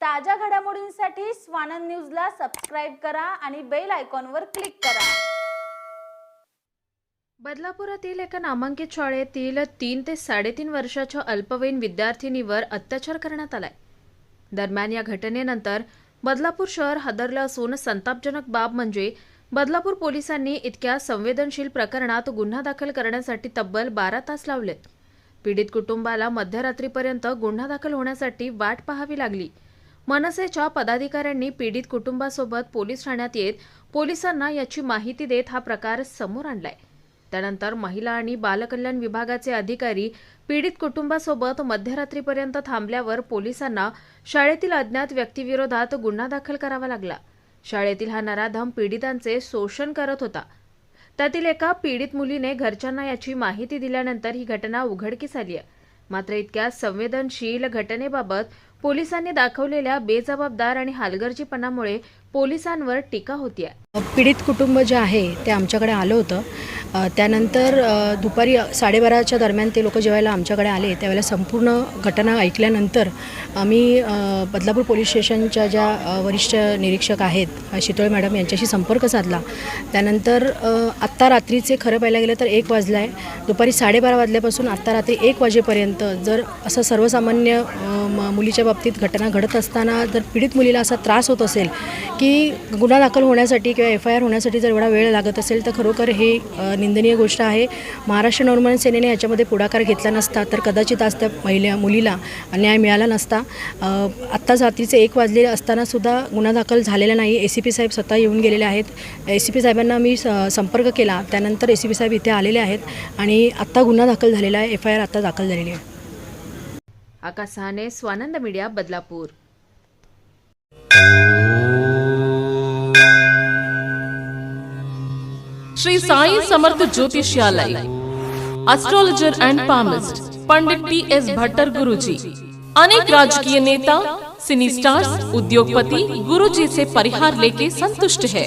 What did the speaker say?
ताज्या घडामोडींसाठी स्वानंद न्यूजला सबस्क्राईब करा आणि बेल आयकॉनवर क्लिक करा. बदलापुरातील एका नामांकित शाळेतील तीन ते साडेतीन वर्षाच्या अल्पवयीन विद्यार्थिनीवर अत्याचार करण्यात आलाय. दरम्यान या घटनेनंतर बदलापूर शहर हादरलं असून संतापजनक बाब म्हणजे बदलापूर पोलिसांनी इतक्या संवेदनशील प्रकरणात गुन्हा दाखल करण्यासाठी तब्बल बारा तास लावलेत. पीडित कुटुंबाला मध्यरात्रीपर्यंत गुन्हा दाखल होण्यासाठी वाट पाहावी लागली. मनसेच्या पदाधिकाऱ्यांनी पीडित कुटुंबासोबत पोलीस ठाण्यात येत पोलिसांना याची माहिती देत हा प्रकार समोर आणलाय. त्यानंतर महिला आणि बालकल्याण विभागाचे अधिकारी पीडित कुटुंबासोबत मध्यरात्रीपर्यंत थांबल्यावर पोलिसांना शाळेतील अज्ञात व्यक्तीविरोधात गुन्हा दाखल करावा लागला. शाळेतील हा नराधम पीडितांचे शोषण करत होता. त्यातील एका पीडित मुलीने घरच्यांना याची माहिती दिल्यानंतर ही घटना उघडकीस आली आहे मात्र इतक्या संवेदनशील घटनेबाबत पोलिसांनी दाखवलेल्या बेजबाबदार आणि हालगर्जीपणामुळे पोलिसांवर टीका होतीये. पीडित कुटुंब जे आहे ते आमच्याकडे आलं होतं. त्यानंतर दुपारी साडेबाराच्या दरम्यान ते लोक जेव्हा आमच्याकडे आले. त्यावेळेला संपूर्ण घटना ऐकल्यानंतर आम्ही बदलापूर पोलीस स्टेशनच्या ज्या वरिष्ठ निरीक्षक आहेत शितोळे मॅडम यांच्याशी संपर्क साधला. त्यानंतर आत्ता रात्रीचे खरं पाहायला गेलं तर एक वाजला आहे दुपारी साडेबारा वाजल्यापासून आत्ता रात्री एक वाजेपर्यंत जर असं सर्वसामान्य मुलीच्या बाबतीत घटना घडत असताना जर पीडित मुलीला असा त्रास होत असेल की गुन्हा दाखल होण्यासाठी किंवा एफ आय आर होण्यासाठी जर एवढा वेळ लागत असेल तर खरोखर हे निंदनीय गोष्ट आहे. महाराष्ट्र नवनिर्माण सेनेने याच्यामध्ये पुढाकार घेतला नसता तर कदाचित आज त्या महिला मुलीला न्याय मिळाला नसता. आत्ता आत्ताच रात्रीचे एक वाजले असतानासुद्धा गुन्हा दाखल झालेला नाही. ए सी पी साहेब स्वतः येऊन गेलेले आहेत. ए सी पी साहेबांना मी स- संपर्क केला. त्यानंतर ए सी पी साहेब इथे आलेले आहेत आणि आत्ता गुन्हा दाखल झालेला आहे. एफ आय आर आत्ता दाखल झालेली आहे. Akash Sahane Swanand media, Badlapur. Shri Sai Samarth ज्योतिषालय astrologer and palmist Pandit T S Bhattar Guruji. अनेक राजकीय नेता सिनी स्टार्स उद्योगपति, गुरुजी से परिहार लेके संतुष्ट है।